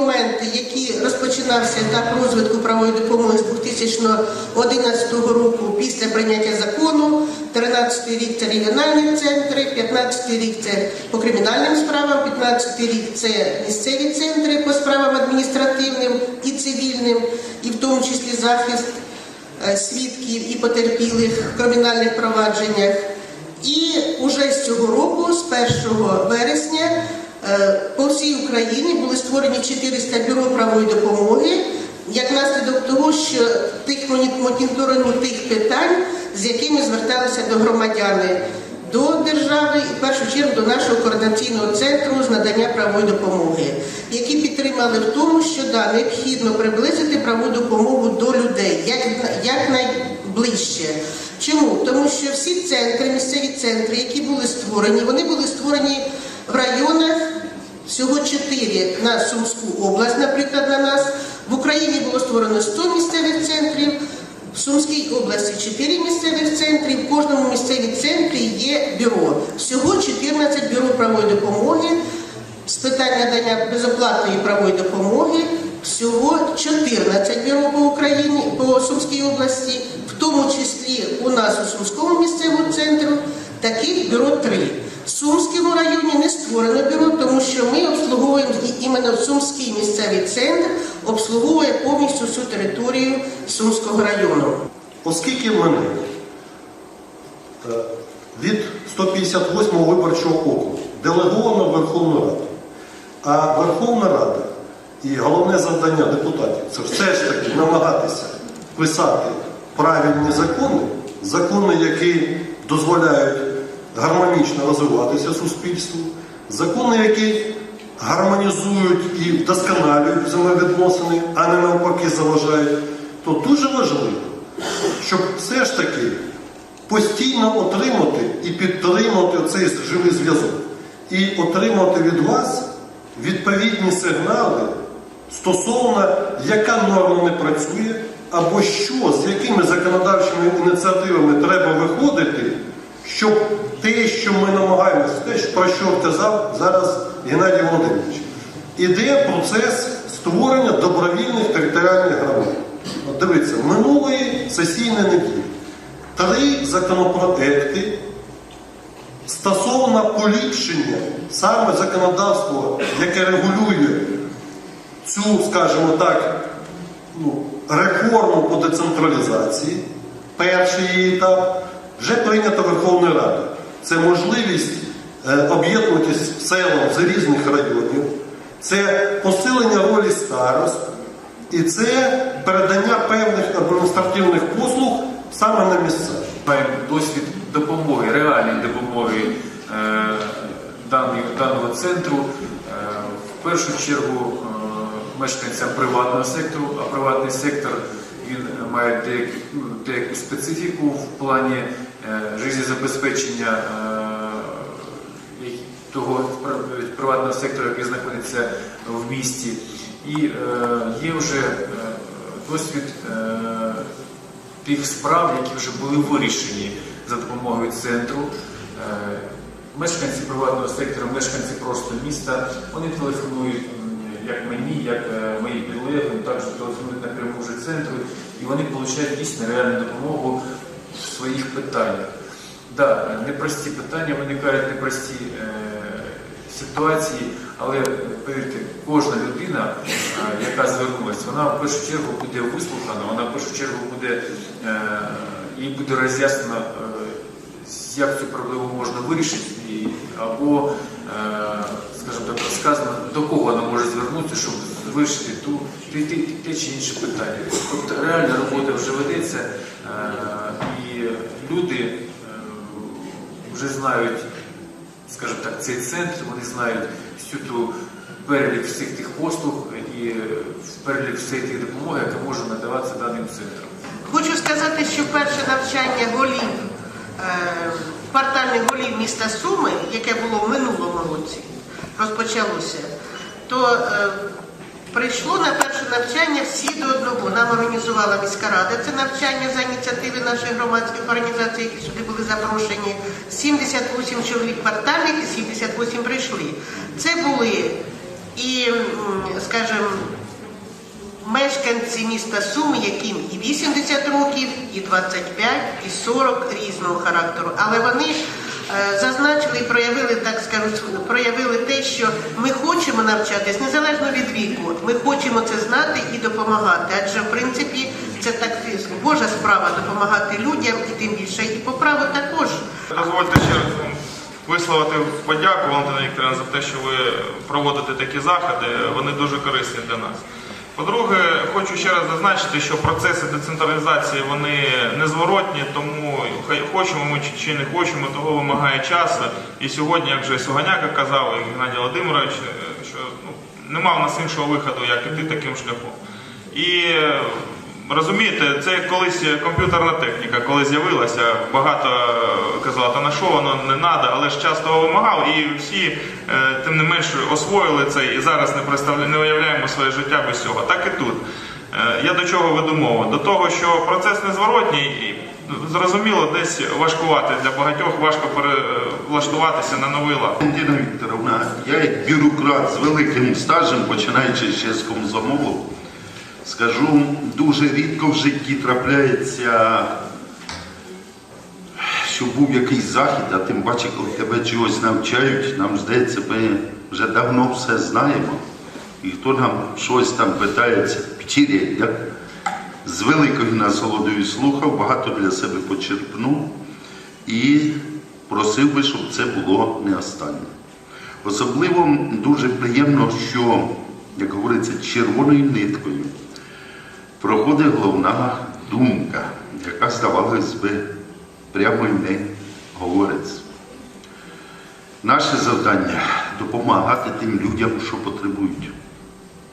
моменти, які розпочинався етап розвитку правової допомоги з 2011 року після прийняття закону. 13 й рік це регіональні центри, 15 рік це по кримінальним справам, 15 рік це місцеві центри по справам адміністративним і цивільним, і в тому числі захист е, свідків і потерпілих в кримінальних провадженнях. І уже з цього року, з 1 вересня, по всій Україні були створені 400 бюро правової допомоги, як наслідок того, що тих моні- моніторингу тих питань, з якими зверталися до громадяни, до держави і в першу чергу до нашого координаційного центру з надання правової допомоги, які підтримали в тому, що да, необхідно приблизити правову допомогу до людей як, як найближче. Чому? Тому що всі центри, місцеві центри, які були створені, вони були створені в районах всього чотири на Сумську область, наприклад, на нас. В Україні було створено 100 місцевих центрів, в Сумській області 4 місцевих центри, в кожному місцевій центрі є бюро. Всього 14 бюро правової допомоги з питань надання безоплатної правової допомоги. Всього 14 бюро по Україні, по Сумській області, в тому числі у нас у Сумському місцевому центру, таких бюро три. В Сумському районі не створено бюро, тому що ми обслуговуємо і Сумський місцевий центр обслуговує повністю всю територію Сумського району. Оскільки мене е, від 158 виборчого округу делеговано Верховну Раду, а Верховна Рада і головне завдання депутатів це все ж таки намагатися писати правильні закони, закони, які дозволяють гармонічно розвиватися суспільству, закони, які гармонізують і вдосконалюють взаємовідносини, а не навпаки заважають, то дуже важливо, щоб все ж таки постійно отримати і підтримати цей живий зв'язок, і отримати від вас відповідні сигнали стосовно, яка норма не працює, або що, з якими законодавчими ініціативами треба виходити, щоб те, що ми намагаємося, те, про що вказав зараз Геннадій Володимирович, іде процес створення добровільних територіальних громад. От дивіться, минулої сесійної неділі три законопроекти стосовно поліпшення саме законодавства, яке регулює цю, скажімо так, ну, реформу по децентралізації, перший її етап, вже прийнято Верховною Радою. Це можливість е, об'єднуватись селом з різних районів, це посилення ролі старост, і це передання певних адміністративних послуг саме на місцях. Маємо досвід допомоги, реальної допомоги е, даного центру. Е, в першу чергу мешканцям приватного сектору, а приватний сектор він має деяку, ну, деяку специфіку в плані життєзабезпечення того пр- приватного сектору, який знаходиться в місті. І е, є вже е, досвід. е, тих справ, які вже були вирішені за допомогою центру. Е, Мешканці приватного сектору, мешканці просто міста, вони телефонують як мені, як е, моїм підлеглим, також телефонують напряму вже центру, і вони отримують дійсно реальну допомогу в своїх питаннях. Да, непрості питання виникають, непрості е, ситуації, але повірте, кожна людина, е, яка звернулася, вона в першу чергу буде вислухана, вона в першу чергу буде е, їй буде роз'яснено, е, як цю проблему можна вирішити, і, або, е, скажімо так, розказано, до кого вона може звернутися, щоб вирішити ту, те, те, те чи інше питання. Тобто реальна робота вже ведеться, е, і люди е, вже знають скажімо так, цей центр, вони знають всю ту перелік всіх тих послуг і е, перелік всієї тієї допомоги, яка може надаватися даним центром. Хочу сказати, що перше навчання голів, е, квартальних голів міста Суми, яке було в минулому році, розпочалося, то е, прийшло на перше навчання всі до одного. Нам організувала міська рада це навчання за ініціативи наших громадських організацій, які сюди були запрошені. 78 чоловік квартальних і 78 прийшли. Це були І, скажімо, мешканці міста Суми, яким і 80 років, і 25, і 40 різного характеру. Але вони зазначили і проявили, так скажу, проявили те, що ми хочемо навчатись незалежно від віку. Ми хочемо це знати і допомагати. Адже в принципі це так Божа справа допомагати людям, і тим більше і по праву також. Дозвольте ще раз висловити подяку, Валентина Вікторівна, за те, що ви проводите такі заходи. Вони дуже корисні для нас. По-друге, хочу ще раз зазначити, що процеси децентралізації вони незворотні, тому хочемо ми чи- чи не хочемо, того вимагає часу. І сьогодні, як вже Суганяка казав, і Геннадій Володимирович, е, що ну, нема в нас іншого виходу, як іти таким шляхом. І е, розумієте, це колись комп'ютерна техніка, коли з'явилася, багато е, казали, та на що воно не треба, але ж час того вимагав, і всі е, тим не менш освоїли це і зараз не представля... не уявляємо своє життя без цього. Так і тут. Е, Я до чого веду мову? До того, що процес незворотній і зрозуміло, десь важкувати для багатьох, важко перелаштуватися на новий лад. Вікторовна, я як бюрократ з великим стажем, починаючи ще з комзомолу, скажу, дуже рідко в житті трапляється, що був якийсь захід, а тим паче, коли тебе чогось навчають, нам здається, ми вже давно все знаємо. І хто нам щось там питається, вчитель, я з великою насолодою слухав, багато для себе почерпнув і просив би, щоб це було не останнє. Особливо дуже приємно, що, як говориться, червоною ниткою проходить головна думка, яка, здавалось би, прямо й не говориться. Наше завдання допомагати тим людям, що потребують.